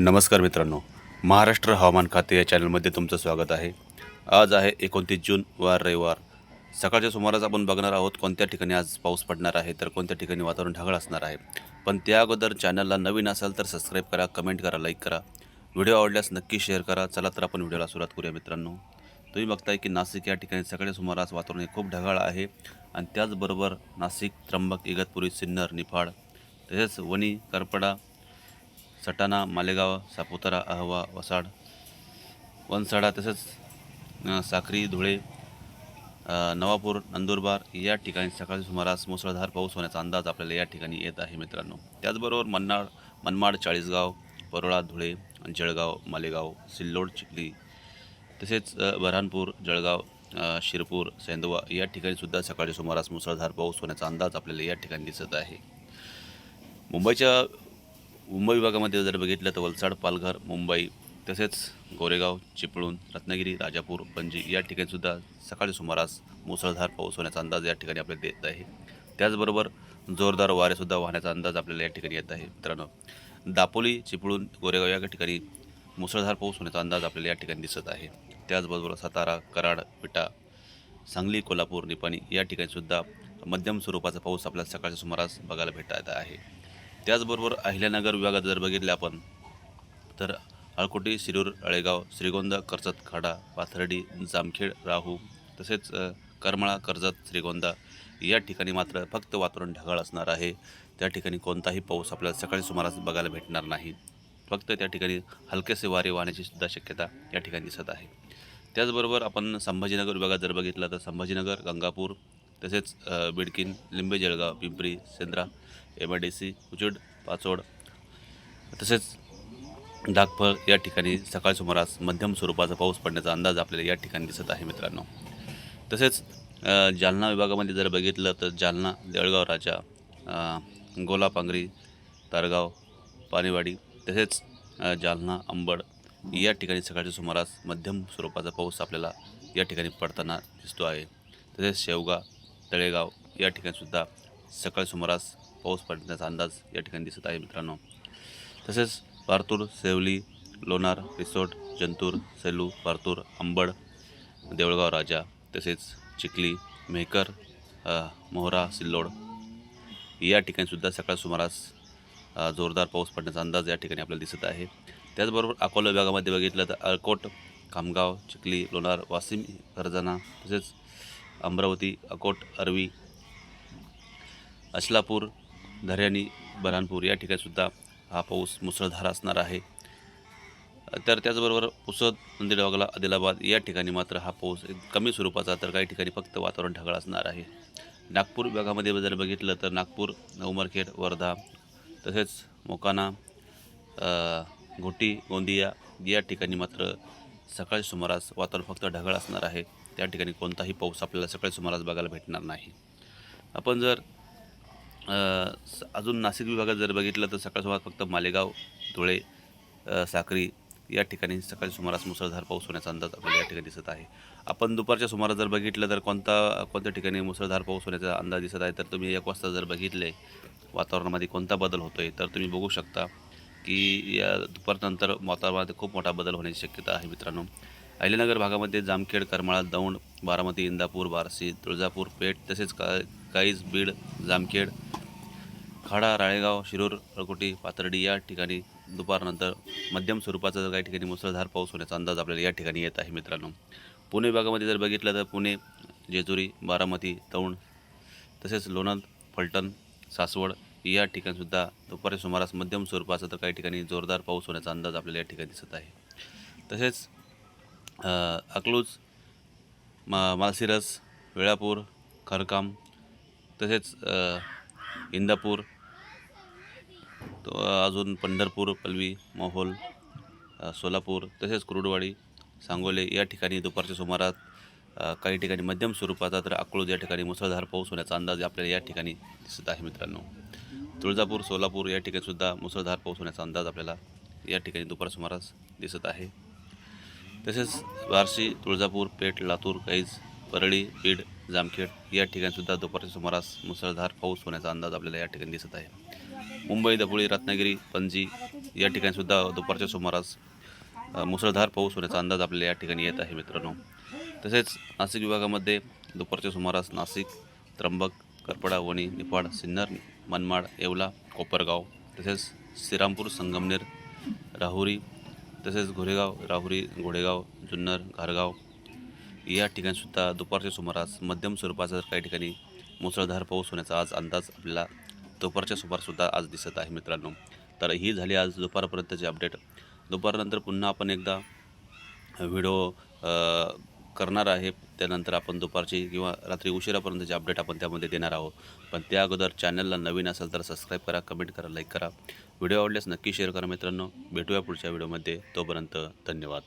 नमस्कार मित्रांनो. महाराष्ट्र हवामान खाते या चॅनलमध्ये तुमचं स्वागत आहे. आज आहे एकोणतीस जून वार रविवार. सकाळच्या सुमारास आपण बघणार आहोत कोणत्या ठिकाणी आज पाऊस पडणार आहे तर कोणत्या ठिकाणी वातावरण ढगाळ असणार आहे. पण त्या अगोदर चॅनलला नवीन असाल तर सबस्क्राईब करा कमेंट करा लाईक करा. व्हिडिओ आवडल्यास नक्की शेअर करा. चला तर आपण व्हिडिओला सुरुवात करूया मित्रांनो. तुम्ही बघताय की नाशिक या ठिकाणी सकाळच्या सुमारास वातावरण हे खूप ढगाळ आहे आणि त्याचबरोबर नाशिक त्र्यंबक इगतपुरी सिन्नर निफाड तसेच वणी करपडा सटाणा मालेगाव सापुतारा अहवा वसाड वनसाडा तसेच साखरी धुळे नवापूर नंदुरबार या ठिकाणी सकाळच्या सुमारास मुसळधार पाऊस होण्याचा अंदाज आपल्याला या ठिकाणी येत आहे मित्रांनो. त्याचबरोबर मन्नाड मनमाड चाळीसगाव परोळा धुळे जळगाव मालेगाव सिल्लोड चिखली तसेच बऱ्हाणपूर जळगाव शिरपूर सेंदवा या ठिकाणी सुद्धा सकाळच्या सुमारास मुसळधार पाऊस होण्याचा अंदाज आपल्याला या ठिकाणी दिसत आहे. मुंबईच्या मुंबई विभागामध्ये जर बघितलं तर वलसाड पालघर मुंबई तसेच गोरेगाव चिपळूण रत्नागिरी राजापूर पणजी या ठिकाणीसुद्धा सकाळी सुमारास मुसळधार पाऊस होण्याचा अंदाज या ठिकाणी आपल्याला देत आहे. त्याचबरोबर जोरदार वारेसुद्धा वाहण्याचा अंदाज आपल्याला या ठिकाणी येत आहे. मित्रांनो दापोली चिपळूण गोरेगाव या ठिकाणी मुसळधार पाऊस होण्याचा अंदाज आपल्याला या ठिकाणी दिसत आहे. त्याचबरोबर सातारा कराड विटा सांगली कोल्हापूर निपाणी या ठिकाणीसुद्धा मध्यम स्वरूपाचा पाऊस आपल्याला सकाळच्या सुमारास बघायला भेटत आहे. त्याचबरोबर अहिल्यानगर विभागात जर बघितले आपण तर अळकोटी शिरूर अळेगाव श्रीगोंदा कर्जत खाडा पाथर्डी जामखेड राहू तसेच करमळा करमाळा कर्जत श्रीगोंदा या ठिकाणी मात्र फक्त वातावरण ढगाळ असणार आहे. त्या ठिकाणी कोणताही पाऊस आपल्याला सकाळी सुमारास बघायला भेटणार नाही. फक्त त्या ठिकाणी हलकेसे वारे वाहण्याची सुद्धा शक्यता या ठिकाणी दिसत आहे. त्याचबरोबर आपण संभाजीनगर विभागात जर बघितलं तर संभाजीनगर गंगापूर तसेच Bidkin Limbe Jalgaon Pimpri Sendra M I D C Ujed Pachod तसेच डागफळ या ठिकाणी सकाळ सुमारास मध्यम स्वरूपाचा पाऊस पडण्याचा अंदाज आपल्याला या ठिकाणी दिसत आहे मित्रांनो. तसेच जालना विभागामध्ये जर बघितलं तर जालना देळगाव राजा गोलापांगरी तारगाव पाणीवाडी तसेच जालना अंबड या ठिकाणी सकाळच्या सुमारास मध्यम स्वरूपाचा पाऊस आपल्याला या ठिकाणी पडताना दिसतो आहे. तसेच शेवगा तळेगाव या ठिकाणीसुद्धा सकाळी सुमारास पाऊस पडण्याचा अंदाज या ठिकाणी दिसत आहे मित्रांनो. तसेच पारतूर सेवली लोणार रिसोर्ट जंतूर सेलू पारतूर अंबड देवळगाव राजा तसेच चिखली मेहकर मोहरा सिल्लोड या ठिकाणीसुद्धा सकाळ सुमारास जोरदार पाऊस पडण्याचा अंदाज या ठिकाणी आपल्याला दिसत आहे. त्याचबरोबर अकोला विभागामध्ये बघितलं तर अळकोट खामगाव चिखली लोणार वाशिम करजाना तसेच अमरावती अकोट अरवी अचलापूर धर्यानी बऱ्हाणपूर या ठिकाणीसुद्धा हा पाऊस मुसळधार असणार आहे. तर त्याचबरोबर पुसद नंदीडवागला आदिलाबाद या ठिकाणी मात्र हा पाऊस एक कमी स्वरूपाचा तर काही ठिकाणी फक्त वातावरण ढगाळ असणार आहे. नागपूर विभागामध्ये जर बघितलं तर नागपूर उमरखेड वर्धा तसेच मोकाना घोटी गोंदिया या ठिकाणी मात्र सकाळी सुमारास वातावरण फक्त ढगाळ असणार आहे. त्या ठिकाणी कोणताही पाऊस आपल्याला सकाळी सुमारास बघायला भेटणार नाही. आपण जर स- अजून नाशिक विभागात जर बघितलं तर सकाळ सुमारास फक्त मालेगाव धुळे साक्री या ठिकाणी सकाळी सुमारास मुसळधार पाऊस होण्याचा अंदाज आपल्याला या ठिकाणी दिसत आहे. आपण दुपारच्या सुमारास जर बघितलं तर कोणता कोणत्या ठिकाणी मुसळधार पाऊस होण्याचा अंदाज दिसत आहे तर तुम्ही एक वाजता जर बघितले वातावरणामध्ये कोणता बदल होतो आहे तर तुम्ही बघू शकता की या दुपारनंतर वातावरणामध्ये खूप मोठा बदल होण्याची शक्यता आहे मित्रांनो. अहिल्यानगर भागामध्ये जामखेड करमाळा दौंड बारामती इंदापूर बारसी तुळजापूर पेठ तसेच का काईज बीड जामखेड खाडा राळेगाव शिरूर अळकोटी पाथर्डी या ठिकाणी दुपारनंतर मध्यम स्वरूपाचा जर काही ठिकाणी मुसळधार पाऊस होण्याचा अंदाज आपल्याला या ठिकाणी येत आहे मित्रांनो. पुणे विभागामध्ये जर बघितलं तर पुणे जेजुरी बारामती दौंड तसेच लोणंद फलटण सासवड या ठिकाणीसुद्धा दुपारी सुमारास मध्यम स्वरूपाचा तर काही ठिकाणी जोरदार पाऊस होण्याचा अंदाज आपल्याला या ठिकाणी दिसत आहे. तसेच अकलूज मा मालसिरस वेळापूर खरकाम तसेच इंदापूर तो अजून पंढरपूर पलवी मोहोल सोलापूर तसेच कुरुडवाडी सांगोले या ठिकाणी दुपारच्या सुमारास काही ठिकाणी मध्यम स्वरूपाचा तर अकलूज या ठिकाणी मुसळधार पाऊस होण्याचा अंदाज आपल्याला या ठिकाणी दिसत आहे मित्रांनो. तुळजापूर सोलापूर या ठिकाणीसुद्धा मुसळधार पाऊस होण्याचा अंदाज आपल्याला या ठिकाणी दुपार सुमारास दिसत आहे. तसेच बार्शी तुळजापूर पेठ लातूर कैज परळी बीड जामखेड या ठिकाणीसुद्धा दुपारच्या सुमारास मुसळधार पाऊस होण्याचा अंदाज आपल्याला या ठिकाणी दिसत आहे. मुंबई दपोळी रत्नागिरी पणजी या ठिकाणीसुद्धा दुपारच्या सुमारास मुसळधार पाऊस होण्याचा अंदाज आपल्याला या ठिकाणी येत आहे मित्रांनो. तसेच नाशिक विभागामध्ये दुपारच्या सुमारास नाशिक त्र्यंबक करपडा वणी निफाड सिन्नर मनमाड येवला कोपरगाव तसेच श्रीरामपूर संगमनेर राहुरी तसेच घोरेगाव राहुरी घोडेगाव जुन्नर घारगाव या ठिकाणीसुद्धा दुपारच्या सुमारास मध्यम स्वरूपाचा जर काही ठिकाणी मुसळधार पाऊस होण्याचा आज अंदाज आपल्याला दुपारच्या सुमारसुद्धा आज दिसत आहे मित्रांनो. तर ही झाली आज दुपारपर्यंतची अपडेट दुपारनंतर पुन्हा आपण एकदा व्हिडिओ करणार आहे. त्यानंतर आपण दुपारची किंवा रात्री उशिरापर्यंतचे अपडेट आपण त्यामध्ये देणार आहोत. पण त्या अगोदर चॅनलला नवीन असेल तर सबस्क्राईब करा कमेंट करा लाईक करा. व्हिडिओ आवडल्यास नक्की शेअर करा मित्रांनो. भेटूया पुढच्या व्हिडिओमध्ये तोपर्यंत धन्यवाद.